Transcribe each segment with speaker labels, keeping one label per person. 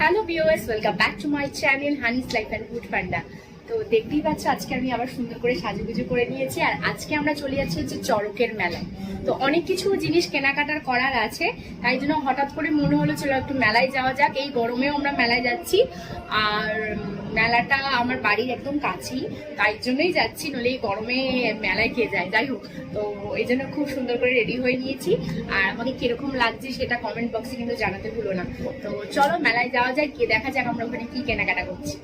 Speaker 1: Hello viewers, welcome back to my channel Honey's Life and Food Panda. তো দেখতেই পাচ্ছ আজকে আমি আবার সুন্দর করে সাজুগুজু করে নিয়েছি আর আজকে আমরা চলে যাচ্ছি হচ্ছে চড়কের মেলায় তো অনেক কিছু জিনিস কেনাকাটার করার আছে তাই জন্য হঠাৎ করে মনে হলো চলো একটু মেলায় যাওয়া যাক এই গরমেও আমরা মেলায় যাচ্ছি আর মেলাটা আমার বাড়ির একদম কাছেই তাই জন্যই যাচ্ছি নলে এই গরমে মেলায় কে যায় যাই হোক তো এই জন্য খুব সুন্দর করে রেডি হয়ে নিয়েছি আর আমাকে কীরকম লাগছে সেটা কমেন্ট বক্সে কিন্তু জানাতে ভুলো না তো চলো মেলায় যাওয়া যায় গিয়ে দেখা যাক আমরা ওখানে কী কেনাকাটা করছি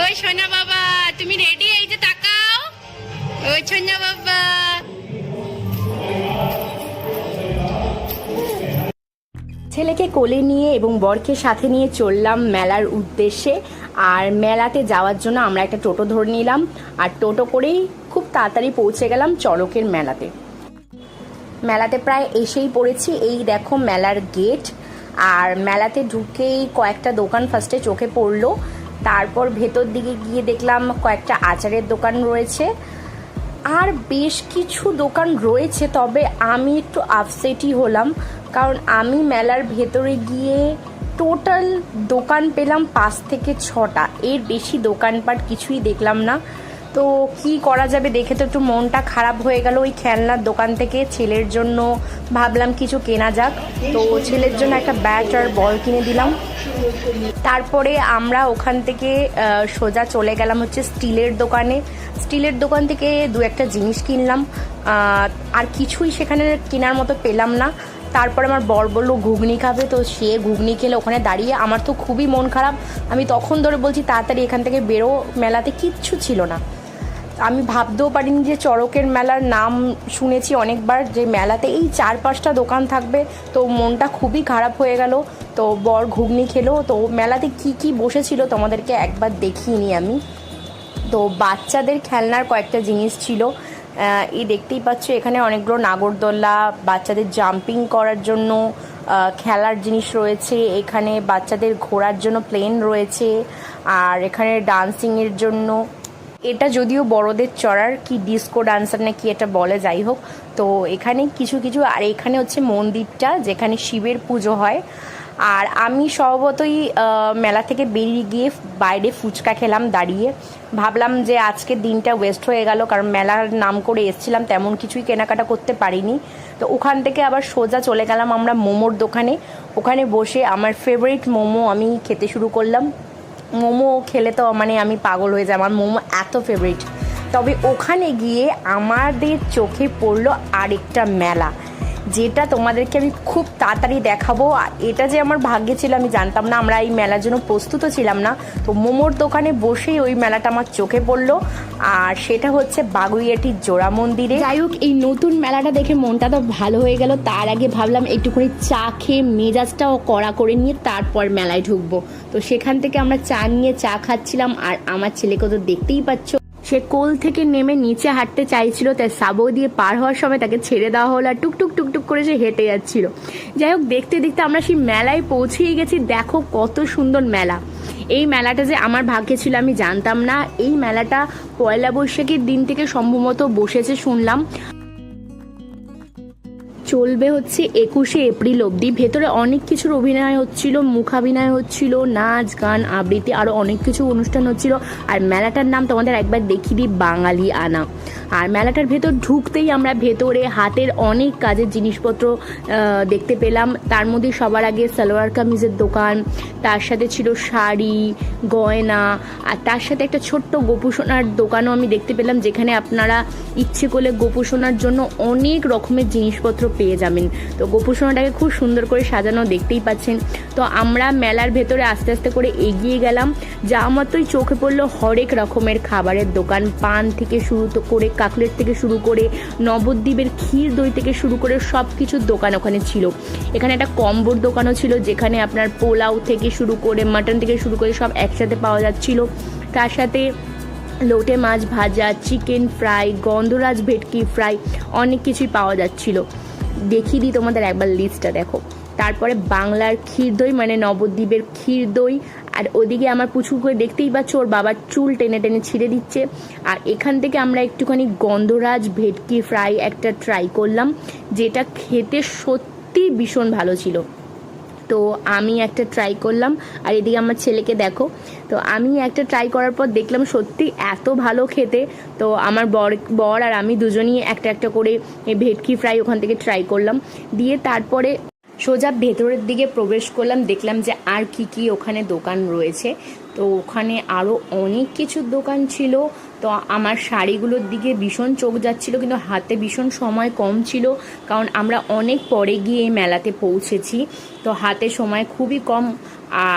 Speaker 1: ওই সোনা বাবা তুমি রেডি এই যে তাকাও ওই সোনা বাবা ছেলেকে কোলে নিয়ে এবং বরকে সাথে নিয়ে চললাম মেলার উদ্দেশ্যে আর মেলাতে যাওয়ার জন্য আমরা একটা টোটো ধরে নিলাম আর টোটো করেই খুব তাড়াতাড়ি পৌঁছে গেলাম চড়কের মেলাতে মেলাতে প্রায় এসেই পড়েছি এই দেখো মেলার গেট আর মেলাতে ঢুকেই কয়েকটা দোকান ফার্স্টে চোখে পড়লো তারপর ভেতর দিকে গিয়ে দেখলাম কয়েকটা আচারের দোকান রয়েছে আর বেশ কিছু দোকান রয়েছে তবে আমি একটু আপসেটই হলাম কারণ আমি মেলার ভেতরে গিয়ে টোটাল দোকান পেলাম পাঁচ থেকে ছটা এর বেশি দোকানপাট কিছুই দেখলাম না তো কি করা যাবে দেখে তো একটু মনটা খারাপ হয়ে গেল ওই খেলনার দোকান থেকে ছেলের জন্য ভাবলাম কিছু কেনা যাক তো ছেলের জন্য একটা ব্যাট আর বল কিনে দিলাম তারপরে আমরা ওখান থেকে সোজা চলে গেলাম হচ্ছে স্টিলের দোকানে স্টিলের দোকান থেকে দু একটা জিনিস কিনলাম আর কিছুই সেখানে কেনার মতো পেলাম না তারপর আমার বর বললো ঘুগনি খাবে তো সে ঘুগনি খেলে ওখানে দাঁড়িয়ে আমার তো খুবই মন খারাপ আমি তখন ধরে বলছি তাড়াতাড়ি এখান থেকে বেরো মেলাতে কিচ্ছু ছিল না আমি ভাবতেও পারিনি যে চড়কের মেলার নাম শুনেছি অনেকবার যে মেলাতে এই চার পাঁচটা দোকান থাকবে তো মনটা খুবই খারাপ হয়ে গেল তো বর ঘুগনি খেলো তো মেলাতে কি কি বসেছিল তোমাদেরকে একবার দেখিয়ে আমি তো বাচ্চাদের খেলনার কয়েকটা জিনিস ছিল এই দেখতেই পাচ্ছ এখানে অনেকগুলো নাগরদোল্লা বাচ্চাদের জাম্পিং করার জন্য খেলার জিনিস রয়েছে এখানে বাচ্চাদের ঘোরার জন্য প্লেন রয়েছে আর এখানে ডান্সিংয়ের জন্য এটা যদিও বড়দের চড়ার কি ডিস্কো ডান্সার না কি এটা বলে যাই হোক তো এখানে কিছু কিছু আর এখানে হচ্ছে মন্দিরটা যেখানে শিবের পুজো হয় আর আমি স্বভাবতই মেলা থেকে বেরিয়ে গিয়ে বাইরে ফুচকা খেলাম দাঁড়িয়ে ভাবলাম যে আজকে দিনটা ওয়েস্ট হয়ে গেল কারণ মেলার নাম করে এসছিলাম তেমন কিছুই কেনাকাটা করতে পারিনি তো ওখান থেকে আবার সোজা চলে গেলাম আমরা মোমোর দোকানে ওখানে বসে আমার ফেভারিট মোমো আমি খেতে শুরু করলাম মোমো খেলে তো মানে আমি পাগল হয়ে যাই আমার মোমো এত ফেভারিট তবে ওখানে গিয়ে আমাদের চোখে পড়লো আরেকটা মেলা যেটা তোমাদেরকে আমি খুব তাড়াতাড়ি দেখাবো আর এটা যে আমার ভাগ্যে ছিল আমি জানতাম না আমরা এই মেলার জন্য প্রস্তুত ছিলাম না তো মোমোর দোকানে বসেই ওই মেলাটা আমার চোখে পড়লো আর সেটা হচ্ছে বাগুইয়াটির জোড়া মন্দিরে যাই হোক এই নতুন মেলাটা দেখে মনটা তো ভালো হয়ে গেল তার আগে ভাবলাম একটুখানি চা খেয়ে মেজাজটাও কড়া করে নিয়ে তারপর মেলায় ঢুকবো তো সেখান থেকে আমরা চা নিয়ে চা খাচ্ছিলাম আর আমার ছেলেকে তো দেখতেই পাচ্ছ সে কোল থেকে নেমে নিচে হাঁটতে চাইছিল তাই সাবো দিয়ে পার হওয়ার সময় তাকে ছেড়ে দেওয়া হলো আর টুকটুক টুকটুক করে সে হেঁটে যাচ্ছিল যাই হোক দেখতে দেখতে আমরা সেই মেলায় পৌঁছেই গেছি দেখো কত সুন্দর মেলা এই মেলাটা যে আমার ভাগ্যে ছিল আমি জানতাম না এই মেলাটা পয়লা বৈশাখের দিন থেকে সম্ভবত বসেছে শুনলাম চলবে হচ্ছে একুশে এপ্রিল অবধি ভেতরে অনেক কিছুর অভিনয় হচ্ছিল মুখাভিনয় হচ্ছিল নাচ গান আবৃত্তি আরও অনেক কিছু অনুষ্ঠান হচ্ছিল আর মেলাটার নাম তোমাদের একবার দেখিয়ে দিই বাঙালি আনা আর মেলাটার ভেতর ঢুকতেই আমরা ভেতরে হাতের অনেক কাজের জিনিসপত্র দেখতে পেলাম তার মধ্যে সবার আগে সালোয়ার কামিজের দোকান তার সাথে ছিল শাড়ি গয়না আর তার সাথে একটা ছোট্ট গোপুসোনার দোকানও আমি দেখতে পেলাম যেখানে আপনারা ইচ্ছে করলে গোপুসোনার জন্য অনেক রকমের জিনিসপত্র পেয়ে যাবেন তো গোপুর সোনাটাকে খুব সুন্দর করে সাজানো দেখতেই পাচ্ছেন তো আমরা মেলার ভেতরে আস্তে আস্তে করে এগিয়ে গেলাম যা মতোই চোখে পড়লো হরেক রকমের খাবারের দোকান পান থেকে শুরু তো করে কাকলেট থেকে শুরু করে নবদ্বীপের ক্ষীর দই থেকে শুরু করে সব কিছুর দোকান ওখানে ছিল এখানে একটা কম্বোর দোকানও ছিল যেখানে আপনার পোলাও থেকে শুরু করে মাটন থেকে শুরু করে সব একসাথে পাওয়া যাচ্ছিল তার সাথে লোটে মাছ ভাজা চিকেন ফ্রাই গন্ধরাজ ভেটকি ফ্রাই অনেক কিছুই পাওয়া যাচ্ছিলো দেখিয়ে দিই তোমাদের একবার লিস্টটা দেখো তারপরে বাংলার ক্ষীর দই মানে নবদ্বীপের ক্ষীর দই আর ওদিকে আমার পুচু করে দেখতেই পাচ্ছ ওর বাবার চুল টেনে টেনে ছিঁড়ে দিচ্ছে আর এখান থেকে আমরা একটুখানি গন্ধরাজ ভেটকি ফ্রাই একটা ট্রাই করলাম যেটা খেতে সত্যি ভীষণ ভালো ছিল তো আমি একটা ট্রাই করলাম আর এদিকে আমার ছেলেকে দেখো তো আমি একটা ট্রাই করার পর দেখলাম সত্যি এত ভালো খেতে তো আমার বর বর আর আমি দুজনই একটা একটা করে ভেটকি ফ্রাই ওখান থেকে ট্রাই করলাম দিয়ে তারপরে সোজা ভেতরের দিকে প্রবেশ করলাম দেখলাম যে আর কি কি ওখানে দোকান রয়েছে তো ওখানে আরও অনেক কিছুর দোকান ছিল তো আমার শাড়িগুলোর দিকে ভীষণ চোখ যাচ্ছিল কিন্তু হাতে ভীষণ সময় কম ছিল কারণ আমরা অনেক পরে গিয়ে এই মেলাতে পৌঁছেছি তো হাতে সময় খুবই কম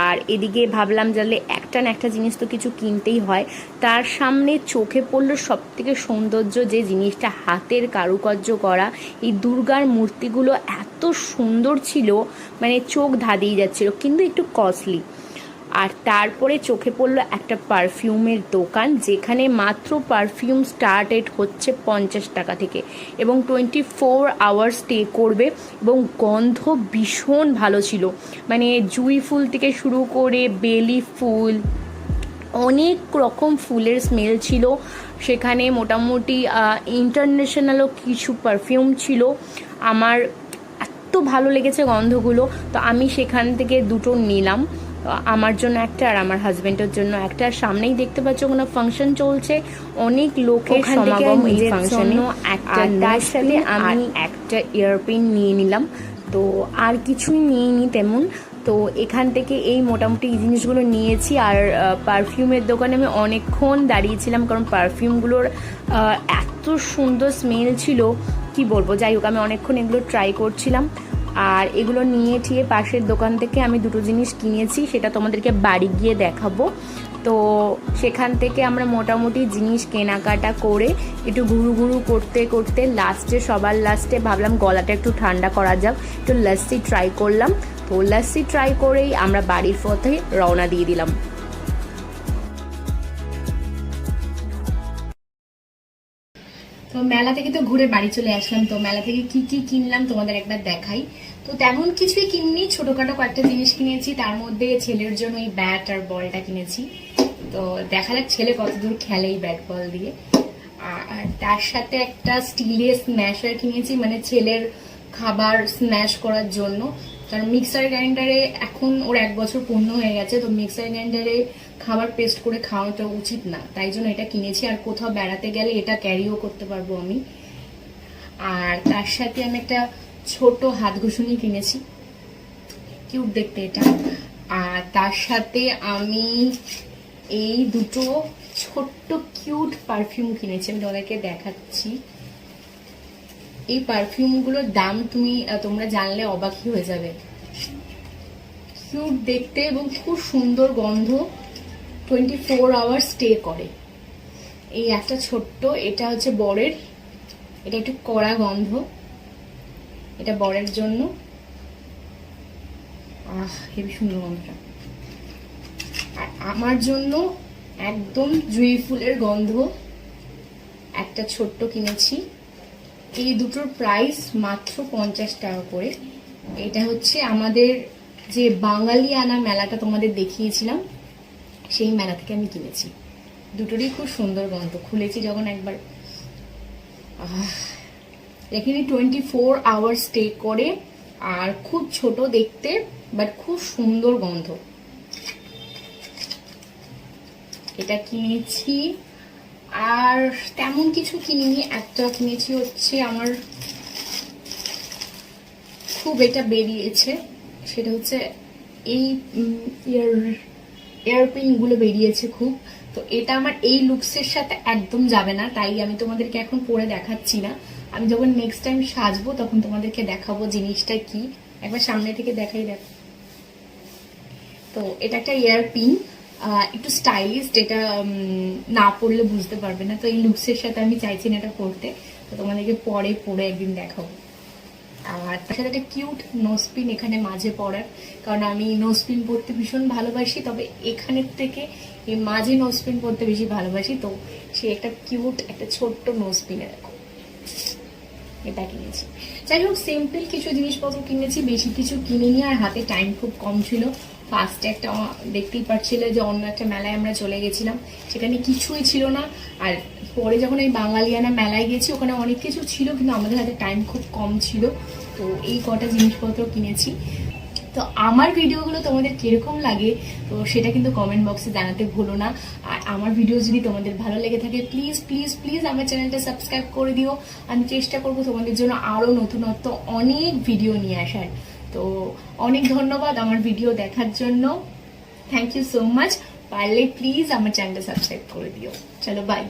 Speaker 1: আর এদিকে ভাবলাম যে একটা না একটা জিনিস তো কিছু কিনতেই হয় তার সামনে চোখে পড়ল সবথেকে সৌন্দর্য যে জিনিসটা হাতের কারুকার্য করা এই দুর্গার মূর্তিগুলো এত সুন্দর ছিল মানে চোখ ধাঁধিয়ে যাচ্ছিল কিন্তু একটু কস্টলি আর তারপরে চোখে পড়লো একটা পারফিউমের দোকান যেখানে মাত্র পারফিউম স্টার্টেড হচ্ছে পঞ্চাশ টাকা থেকে এবং টোয়েন্টি ফোর আওয়ার স্টে করবে এবং গন্ধ ভীষণ ভালো ছিল মানে জুই ফুল থেকে শুরু করে বেলি ফুল অনেক রকম ফুলের স্মেল ছিল সেখানে মোটামুটি ইন্টারন্যাশনালও কিছু পারফিউম ছিল আমার এত ভালো লেগেছে গন্ধগুলো তো আমি সেখান থেকে দুটো নিলাম আমার জন্য একটা আর আমার হাজবেন্ডের জন্য একটা আর সামনেই দেখতে পাচ্ছ কোনো ফাংশন চলছে অনেক লোকের সমাগম এই ফাংশনে
Speaker 2: আর
Speaker 1: তার সাথে আমি একটা ইয়ারপিন নিয়ে নিলাম তো আর কিছুই নিয়ে নি তেমন তো এখান থেকে এই মোটামুটি এই জিনিসগুলো নিয়েছি আর পারফিউমের দোকানে আমি অনেকক্ষণ দাঁড়িয়েছিলাম কারণ পারফিউমগুলোর এত সুন্দর স্মেল ছিল কি বলবো যাই হোক আমি অনেকক্ষণ এগুলো ট্রাই করছিলাম আর এগুলো নিয়ে ঠিয়ে পাশের দোকান থেকে আমি দুটো জিনিস কিনেছি সেটা তোমাদেরকে বাড়ি গিয়ে দেখাবো তো সেখান থেকে আমরা মোটামুটি জিনিস কেনাকাটা করে একটু ঘুরু ঘুরু করতে করতে লাস্টে সবার লাস্টে ভাবলাম গলাটা একটু ঠান্ডা করা যাক একটু লস্যি ট্রাই করলাম তো লস্যি ট্রাই করেই আমরা বাড়ির পথে রওনা দিয়ে দিলাম তো মেলা থেকে তো ঘুরে বাড়ি চলে আসলাম তো মেলা থেকে কি কি কিনলাম তোমাদের একবার দেখাই তো তেমন কিছুই কিনিনি ছোটোখাটো কয়েকটা জিনিস কিনেছি তার মধ্যে ছেলের জন্য এই ব্যাট আর বলটা কিনেছি তো দেখা যাক ছেলে কতদূর খেলে এই ব্যাট বল দিয়ে আর তার সাথে একটা স্টিলের স্ম্যাশার কিনেছি মানে ছেলের খাবার স্ম্যাশ করার জন্য কারণ মিক্সার গ্রাইন্ডারে এখন ওর এক বছর পূর্ণ হয়ে গেছে তো মিক্সার গ্রাইন্ডারে খাবার পেস্ট করে খাওয়াটা উচিত না তাই জন্য এটা কিনেছি আর কোথাও বেড়াতে গেলে এটা ক্যারিও করতে পারবো আমি আর তার সাথে আমি একটা ছোট হাত ঘুষুনি কিনেছি কিউট দেখতে এটা আর তার সাথে আমি এই দুটো ছোট্ট কিউট পারফিউম কিনেছি আমি তোমাদেরকে দেখাচ্ছি এই পারফিউমগুলোর দাম তুমি তোমরা জানলে অবাকই হয়ে যাবে কিউট দেখতে এবং খুব সুন্দর গন্ধ টোয়েন্টি ফোর আওয়ার স্টে করে এই একটা ছোট্ট এটা হচ্ছে বরের এটা একটু কড়া গন্ধ এটা বরের জন্য আহ হেবি সুন্দর গন্ধটা আর আমার জন্য একদম জুঁই ফুলের গন্ধ একটা ছোট্ট কিনেছি এই দুটোর প্রাইস মাত্র পঞ্চাশ টাকা করে এটা হচ্ছে আমাদের যে বাঙালিয়ানা মেলাটা তোমাদের দেখিয়েছিলাম সেই মেলা থেকে আমি কিনেছি দুটোরই খুব সুন্দর গন্ধ খুলেছি যখন একবার এখানে টোয়েন্টি ফোর আওয়ার স্টে করে আর খুব ছোট দেখতে বাট খুব সুন্দর গন্ধ এটা কিনেছি আর তেমন কিছু কিনিনি একটা কিনেছি হচ্ছে আমার খুব এটা বেরিয়েছে সেটা হচ্ছে এই ইয়ার এয়ারপিনগুলো বেরিয়েছে খুব তো এটা আমার এই লুকসের সাথে একদম যাবে না তাই আমি তোমাদেরকে এখন পরে দেখাচ্ছি না আমি যখন নেক্সট টাইম সাজবো তখন তোমাদেরকে দেখাবো জিনিসটা কি একবার সামনে থেকে দেখাই দেখো তো এটা একটা এয়ারপিন একটু স্টাইলিস্ট এটা না পড়লে বুঝতে পারবে না তো এই লুকসের সাথে আমি চাইছি না এটা পড়তে তো তোমাদেরকে পরে পরে একদিন দেখাবো আর তাছাড়া একটা কিউট নোসপিন এখানে মাঝে পরার কারণ আমি নোসপিন পরতে ভীষণ ভালোবাসি তবে এখানের থেকে এই মাঝে নোসপিন পরতে বেশি ভালোবাসি তো সে একটা কিউট একটা ছোট্ট নোসপিনে দেখো এটা কিনেছি যাই হোক সিম্পল কিছু জিনিসপত্র কিনেছি বেশি কিছু কিনিনি আর হাতে টাইম খুব কম ছিল ফার্স্টে একটা দেখতেই পারছিলে যে অন্য একটা মেলায় আমরা চলে গেছিলাম সেখানে কিছুই ছিল না আর পরে যখন এই বাঙালিয়ানা মেলায় গেছি ওখানে অনেক কিছু ছিল কিন্তু আমাদের হাতে টাইম খুব কম ছিল তো এই কটা জিনিসপত্র কিনেছি তো আমার ভিডিওগুলো তোমাদের কীরকম লাগে তো সেটা কিন্তু কমেন্ট বক্সে জানাতে ভুলো না আর আমার ভিডিও যদি তোমাদের ভালো লেগে থাকে প্লিজ প্লিজ প্লিজ আমার চ্যানেলটা সাবস্ক্রাইব করে দিও আমি চেষ্টা করবো তোমাদের জন্য আরও নতুনত্ব অনেক ভিডিও নিয়ে আসার তো অনেক ধন্যবাদ আমার ভিডিও দেখার জন্য থ্যাংক ইউ সো মাচ পারলে প্লিজ আমার চ্যানেলটা সাবস্ক্রাইব করে দিও চলো বাই